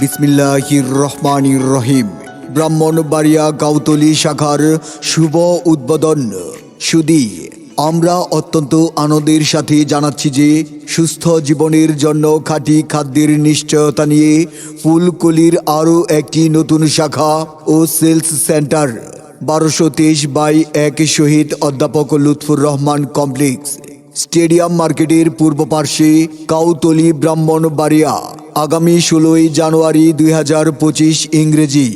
বিসমিল্লাহির রহমানির রহিম। ব্রাহ্মণবাড়িয়া গাউতলি শাখার শুভ উদ্বোধন সুদি। আমরা অত্যন্ত আনন্দের সাথে জানাচ্ছি যে, সুস্থ জীবনের জন্য খাঁটি খাদ্যের নিশ্চয়তা নিয়ে ফুলকলির আরও একটি নতুন শাখা ও সেলস সেন্টার, বারোশো তেইশ বাই এক শহীদ অধ্যাপক লুৎফুর রহমান কমপ্লেক্স। স্টেডিয়াম মার্কেটের পূর্ব পার্শ্বে কাউতলি ব্রাহ্মণবাড়িয়া। আগামী ষোলোই জানুয়ারি দুই হাজার পঁচিশ ইংরেজি।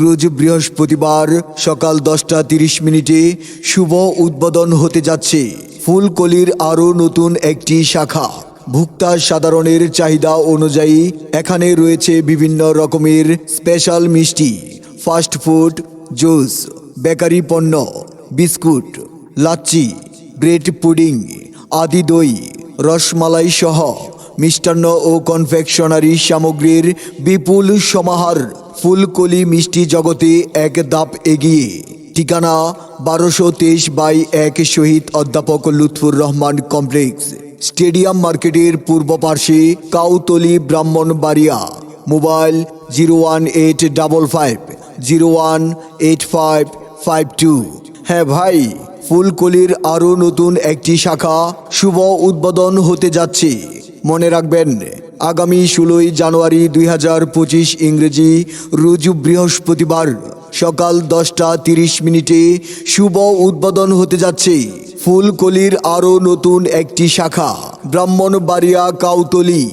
রোজ বৃহস্পতিবার সকাল দশটা তিরিশ মিনিটে শুভ উদ্বোধন হতে যাচ্ছে। ফুলকলির আরও নতুন একটি শাখা। ভুক্তা সাধারণের চাহিদা অনুযায়ী এখানে রয়েছে বিভিন্ন রকমের স্পেশাল মিষ্টি, ফাস্ট ফুড, জুস, বেকারি পণ্য, বিস্কুট, লাচ্ছি, ব্রেড পুডিং, আদি দই, রসমালাই সহ মিষ্টান্ন ও কনফেকশনারি সামগ্রীর বিপুল সমাহার ফুলকলি মিষ্টি জগতে এক ধাপ এগিয়ে। ঠিকানা বারোশো তেইশ বাই এক শহীদ অধ্যাপক লুৎফুর রহমান কমপ্লেক্স। স্টেডিয়াম মার্কেটের পূর্ব পার্শ্বে Kautoli Brahmanbaria mobile zero one eight double five, zero one eight five five two. হ্যাঁ ভাই, ফুলকলির আরও নতুন একটি শাখা শুভ উদ্বোধন হতে যাচ্ছে। মনে রাখবেন, আগামী ষোলোই জানুয়ারি দুই হাজার পঁচিশ ইংরেজি রুজু বৃহস্পতিবার সকাল দশটা তিরিশ মিনিটে শুভ উদ্বোধন হতে যাচ্ছে। ফুলকলির আরও নতুন একটি শাখা, ব্রাহ্মণবাড়িয়া, কাউতলি।